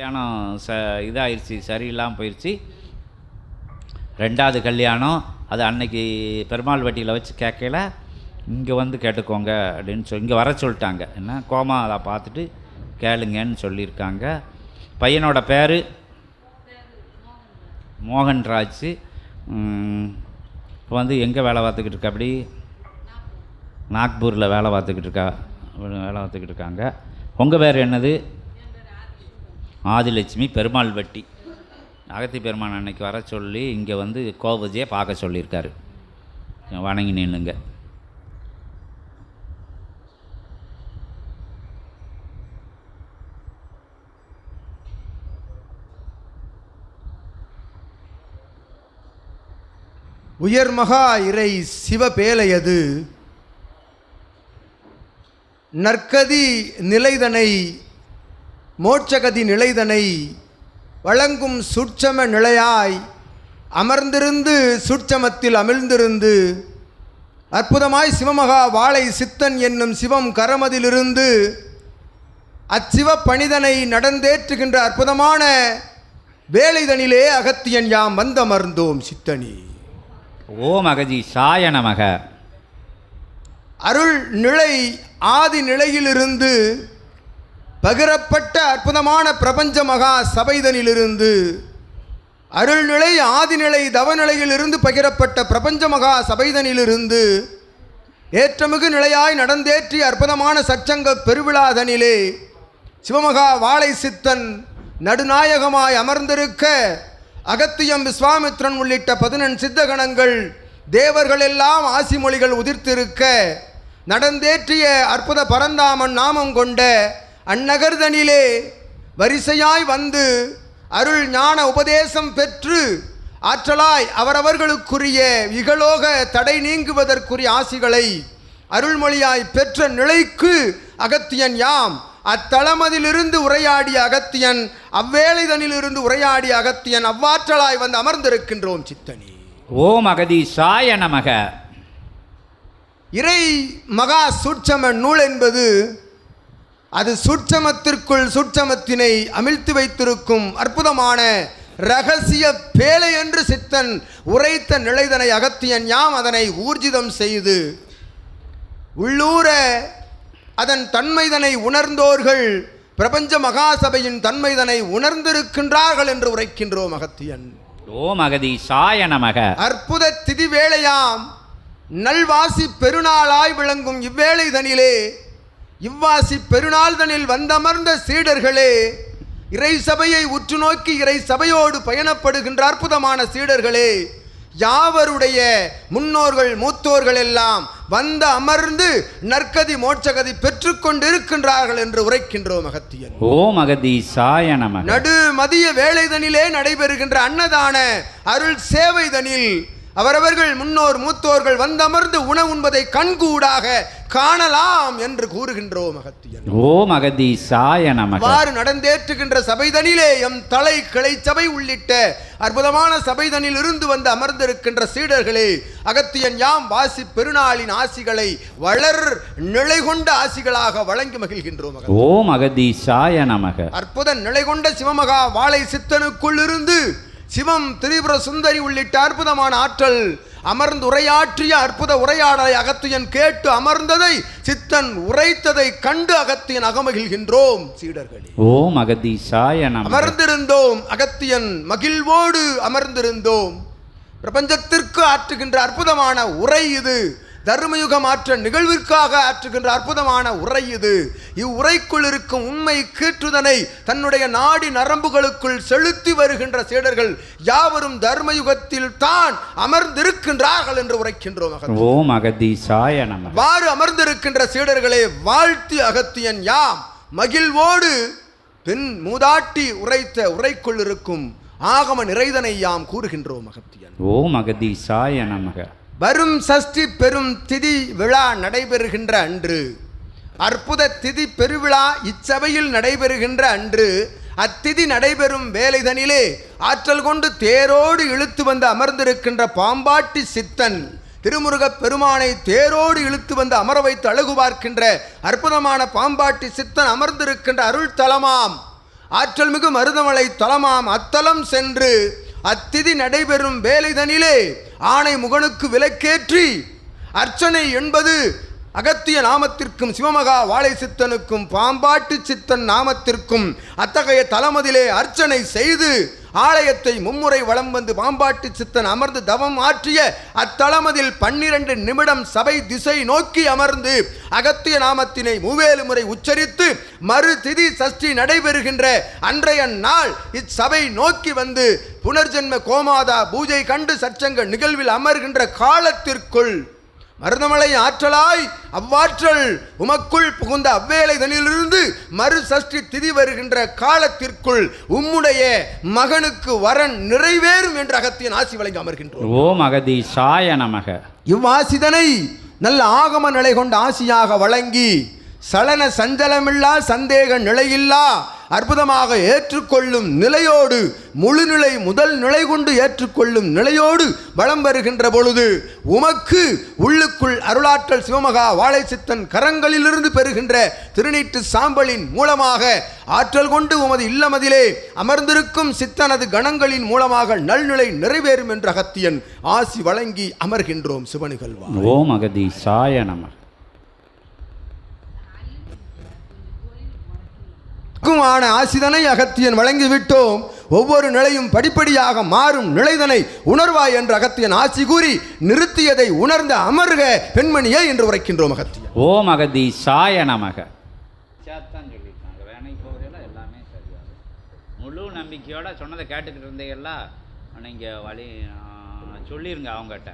கல்யாணம் ச இதாயிருச்சு சரியில்லாமல் போயிடுச்சு ரெண்டாவது கல்யாணம் அது அன்னைக்கு பெருமாள் வட்டியில் வச்சு கேட்கல. இங்கே வந்து கேட்டுக்கோங்க அப்படின்னு சொல்லி இங்கே வர சொல்லிட்டாங்க. என்ன? கோமா அதை பார்த்துட்டு கேளுங்கன்னு சொல்லியிருக்காங்க. பையனோட பேர் மோகன்ராஜ். இப்போ வந்து எங்கே வேலை பார்த்துக்கிட்டு இருக்கா அப்படி? நாக்பூரில் வேலை பார்த்துக்கிட்டு இருக்கா வேலை பார்த்துக்கிட்டு இருக்காங்க. உங்கள் பேர் என்னது? ஆதிலட்சுமி பெருமாள் வட்டி. அகத்தி பெருமான் அன்னைக்கு வர சொல்லி இங்கே வந்து கோபஜியை பார்க்க சொல்லியிருக்காரு. வணங்கி நின்னுங்க உயர்மகா இறை சிவபேலையது நற்கதி நிலைதனை மோட்சகதி நிலைதனை வழங்கும் சுட்சம நிலையாய் அமர்ந்திருந்து சுட்சமத்தில் அமிழ்ந்திருந்து அற்புதமாய் சிவமகா வாழை சித்தன் என்னும் சிவம் கரமதிலிருந்து அச்சிவ பணிதனை நடந்தேற்றுகின்ற அற்புதமான வேலைதனிலே அகத்தியன் யாம் வந்தமர்ந்தோம் சித்தனி. ஓம் அகதி சாய நமக. அருள் நிலை ஆதி நிலையிலிருந்து பகிரப்பட்ட அற்புதமான பிரபஞ்ச மகா சபைதனிலிருந்து அருள்நிலை ஆதிநிலை தவநிலையிலிருந்து பகிரப்பட்ட பிரபஞ்ச மகா சபைதனிலிருந்து ஏற்றமிகு நிலையாய் நடந்தேற்றிய அற்புதமான சச்சங்க பெருவிழாதனிலே சிவமகா வாழை சித்தன் நடுநாயகமாய் அமர்ந்திருக்க அகத்தியம் விஸ்வாமித்ரன் உள்ளிட்ட பதினெண் சித்தகணங்கள் தேவர்கள் எல்லாம் ஆசி மொழிகள் உதிர்த்திருக்க நடந்தேற்றிய அற்புத பரந்தாமன் நாமம் கொண்ட அந்நகர்தனிலே வரிசையாய் வந்து அருள் ஞான உபதேசம் பெற்று ஆற்றலாய் அவரவர்களுக்குரிய இகலோக தடை நீங்குவதற்குரிய ஆசிகளை அருள்மொழியாய் பெற்ற நிலைக்கு அகத்தியன் யாம். அத்தளமதிலிருந்து உரையாடிய அகத்தியன் அவ்வேளைதனிலிருந்து உரையாடிய அகத்தியன் அவ்வாற்றலாய் வந்து அமர்ந்திருக்கின்றோம் சித்தனி. ஓம் அகதி சாய நமக. இறை மகா சூட்சம நூல் என்பது அது சூட்சமத்திற்குள் சூட்சமத்தினை அமிழ்த்து வைத்திருக்கும் அற்புதமான ரகசிய பேழை என்று சித்தன் உரைத்த நிலைதனை அகத்தியன் யாம் அதனை ஊர்ஜிதம் செய்து. உள்ளூர அதன் தன்மைதனை உணர்ந்தோர்கள் பிரபஞ்ச மகாசபையின் தன்மைதனை உணர்ந்திருக்கின்றார்கள் என்று உரைக்கின்றோம் அகத்தியன். ஓம் அகதி சாய நமக. அற்புத திதி வேளையாம் நல்வாசி பெருநாளாய் விளங்கும் இவ்வேளைதனிலே இவ்வாசி பெருநாள்தனில் வந்தமர்ந்த சீடர்களே இறை சபையை உற்று நோக்கி இறை சபையோடு பயணப்படுகின்ற அற்புதமான சீடர்களே யாவருடைய முன்னோர்கள் மூத்தோர்கள் எல்லாம் வந்து அமர்ந்து நற்கதி மோட்சகதி பெற்றுக்கொண்டிருக்கின்றார்கள் என்று உரைக்கின்றோம் அகத்தியன். ஓம் அகதி சாய நமக. நடு மதிய வேளைதனிலே நடைபெறுகின்ற அன்னதான அருள் சேவைதனில் அவரவர்கள் முன்னோர் மூத்தோர்கள் வந்தமர்ந்து உணவு உண்பதை கண்கூடாக காணலாம் என்று கூறுகின்றோம் அகத்தியன் ஓம் அகதி சாய நமக. அவ்வாறு நடந்தேற்றுகின்ற சபைதனிலே எம் தலை கிளை சபை உள்ளிட்ட அற்புதமான சபைதனில் இருந்து வந்து அமர்ந்திருக்கின்ற சீடர்களே அகத்தியன் யாம் வாசி பெருநாளின் ஆசிகளை வளர் நிலை கொண்ட ஆசிகளாக வழங்கி மகிழ்கின்றோம் அகத்தியன். ஓம் அகதி சாய நமக. அற்புத நிலை கொண்ட சிவமகா வாழை சித்தனுக்குள் இருந்து சிவம் திரிபுர சுந்தரி உள்ளிட்ட அற்புதமான ஆற்றல் அமர்ந்து உரையாற்றிய அற்புத உரையாடலை அகத்தியன் கேட்டு அமர்ந்ததை சித்தன் உரைத்ததை கண்டு அகத்தியன் அகமகிழ்கின்றோம் சீடர்களே. ஓம் அகதி சாய நமக அமர்ந்திருந்தோம் அகத்தியன் மகிழ்வோடு அமர்ந்திருந்தோம். பிரபஞ்சத்திற்கு ஆற்றுகின்ற அற்புதமான உரை இது. தர்மயுக மாற்ற நிகழ்விற்காக ஆற்றுகின்ற அற்புதமான உரை இது. இவ்வுரைக்குள் இருக்கும் உண்மை கீற்றுதனை தன்னுடைய நாடி நரம்புகளுக்குள் செலுத்தி வருகின்ற சீடர்கள் யாவரும் தர்மயுகத்தில் தான் அமர்ந்திருக்கின்றார்கள் என்று உரைக்கின்றோம். ஓம் அகதி சாய நமக. வாறு அமர்ந்திருக்கின்ற சீடர்களே வாழ்த்தி அகத்தியன் யாம். மகிழ்வோடு பெண் மூதாட்டி உரைத்த உரைக்குள் இருக்கும் ஆகம நிறைதனை யாம் கூறுகின்றோம் அகத்தியன். ஓம் அகதி சாய நமக. வரும் சஷ்டி பெரும் திதி விழா நடைபெறுகின்ற அன்று. அற்புத திதி பெருவிழா இச்சபையில் நடைபெறுகின்ற அன்று. அத்திதி நடைபெறும் வேலைதனிலே ஆற்றல் கொண்டு தேரோடு இழுத்து வந்து அமர்ந்திருக்கின்ற பாம்பாட்டி சித்தன். திருமுருகப் பெருமானை தேரோடு இழுத்து வந்து அமர வைத்து அழகு பார்க்கின்ற அற்புதமான பாம்பாட்டி சித்தன் அமர்ந்திருக்கின்ற அருள் தலமாம். ஆற்றல் மிகு மருதமலை தலமாம். அத்தலம் சென்று அத்திதி நடைபெறும் வேலைதனிலே ஆணை முகனுக்கு விலக்கேற்றி அர்ச்சனை என்பது அகத்திய நாமத்திற்கும் சிவமகா வாழை சித்தனுக்கும் பாம்பாட்டு சித்தன் நாமத்திற்கும் அத்தகைய தலமதிலே அர்ச்சனை செய்து ஆலயத்தை மும்முறை வலம் வந்து பாம்பாட்டு சித்தன் அமர்ந்து தவம் ஆற்றிய அத்தலமதில் பன்னிரண்டு நிமிடம் சபை திசை நோக்கி அமர்ந்து அகத்திய நாமத்தினை மூவேலு முறை உச்சரித்து மறு திதி சஷ்டி நடைபெறுகின்ற அன்றைய நாள் இச்சபை நோக்கி வந்து புனர்ஜென்ம கோமாதா பூஜை கண்டு சச்சங்க நிகழ்வில் அமர்கின்ற காலத்திற்குள் மருதமலை ஆற்றலாய் அவ்வாற்றல் உமக்குள் புகுந்த அவ்வேளைதனிலிருந்து மறு சஷ்டி திதி வருகின்ற காலத்திற்குள் உம்முடைய மகனுக்கு வரன் நிறைவேறும் என்று அகத்தியன் ஆசி வழங்கி அமர்கின்றோம். ஓம் அகதீஷாய நமக. இவ்வாசிதனை நல்ல ஆகம நிலை கொண்ட ஆசியாக வழங்கி சலன சஞ்சலமில்லா சந்தேக நிலையில்லா அற்புதமாக ஏற்றுக்கொள்ளும் நிலையோடு முழுநிலை முதல் நிலை கொண்டு ஏற்றுக்கொள்ளும் நிலையோடு வளம் வருகின்ற பொழுது உமக்கு உள்ளுக்குள் அருளாற்றல் சிவமகா வாழை சித்தன் கரங்களிலிருந்து பெறுகின்ற திருநீட்டு சாம்பலின் மூலமாக ஆற்றல் கொண்டு உமது இல்லமதிலே அமர்ந்திருக்கும் சித்தனது கணங்களின் மூலமாக நல்நிலை நிறைவேறும் என்ற அகத்தியன் ஆசி வழங்கி அமர்கின்றோம் சிவனிகழ்வா ஓம் அகதீஷாய நமக ஆன ஆசிதனை அகத்தியன் வழங்கிவிட்டோம். ஒவ்வொரு நிலையும் படிப்படியாக மாறும் நிலைதனை உணர்வாய் என்று அகத்தியன் ஆசி கூறி நிறுத்தியதை உணர்ந்த அமர்க பெண்மணியே என்று உரைக்கின்றோம் அகத்தியன். ஓம் அகதீஷாய நமக. எல்லாமே சரியாகும் முழு நம்பிக்கையோட சொன்னதை கேட்டுக்கிட்டு இருந்தீங்களா நீங்கள் வழி சொல்லிடுங்க சொல்லிருங்க அவங்ககிட்ட.